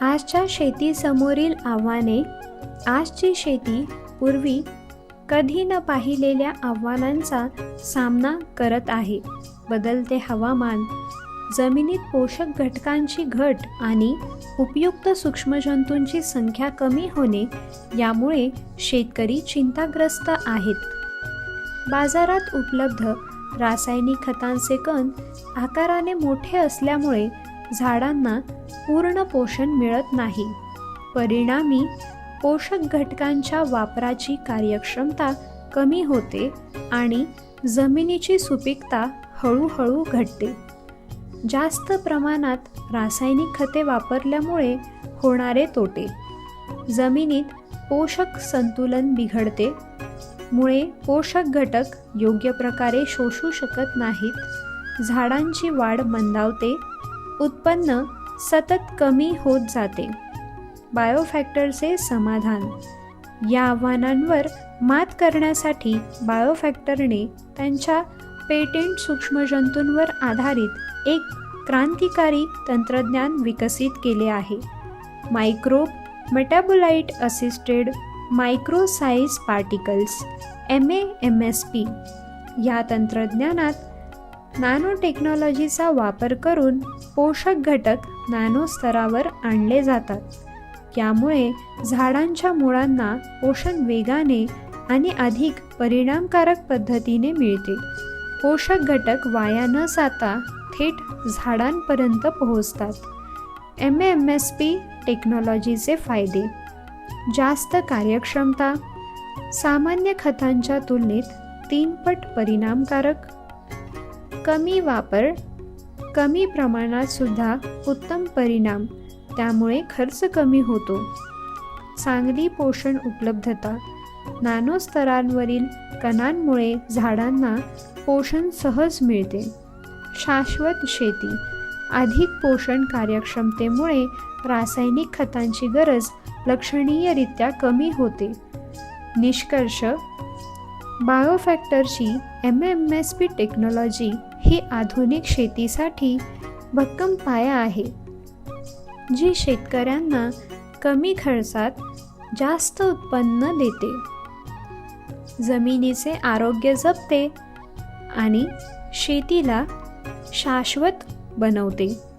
आजच्या शेतीसमोरील आव्हाने आजची शेती पूर्वी कधी न पाहिलेल्या आव्हानांचा सामना करत आहे. बदलते हवामान जमिनीत पोषक घटकांची घट आणि उपयुक्त सूक्ष्मजंतूंची संख्या कमी होणे यामुळे शेतकरी चिंताग्रस्त आहेत. बाजारात उपलब्ध रासायनिक खतांचे कण आकाराने मोठे असल्यामुळे झाडांना पूर्ण पोषण मिळत नाही. परिणामी पोषक घटकांच्या वापराची कार्यक्षमता कमी होते आणि जमिनीची सुपीकता हळूहळू घटते. जास्त प्रमाणात रासायनिक खते वापरल्यामुळे होणारे तोटे. जमिनीत पोषक संतुलन बिघडते मुळे पोषक घटक योग्य प्रकारे शोषू शकत नाहीत. झाडांची वाढ मंदावते उत्पन्न सतत कमी होत जाते. बायोफॅक्टरचे समाधान. या आव्हानांवर मात करण्यासाठी बायोफॅक्टरने त्यांच्या पेटेंट सूक्ष्मजंतूंवर आधारित एक क्रांतिकारी तंत्रज्ञान विकसित केले आहे. Microbe metabolite assisted microsize particles M A M S P या तंत्रज्ञानात नॅनो टेक्नॉलॉजीचा वापर करून पोषक घटक नॅनो स्तरावर आणले जातात. यामुळे झाडांच्या मुळांना पोषण वेगाने आणि अधिक परिणामकारक पद्धतीने मिळते. पोषक घटक वाया न जाता थेट झाडांपर्यंत पोहोचतात. एम एम एस पी टेक्नॉलॉजीचे फायदे. जास्त कार्यक्षमता सामान्य खतांच्या तुलनेत तीन पट परिणामकारक कमी वापर कमी प्रमाणात सुद्धा उत्तम परिणाम त्यामुळे खर्च कमी होतो. चांगली पोषण उपलब्धता नॅनो स्तरांवरील कणांमुळे झाडांना पोषण सहज मिळते. शाश्वत शेती अधिक पोषण कार्यक्षमतेमुळे रासायनिक खतांची गरज लक्षणीयरित्या कमी होते. निष्कर्ष बायोफॅक्टरची M M S P technology ही आधुनिक शेतीसाठी भक्कम पाया आहे जी शेतकऱ्यांना कमी खर्चात जास्त उत्पन्न देते. जमिनीचे आरोग्य जपते आणि शेतीला शाश्वत बनवते.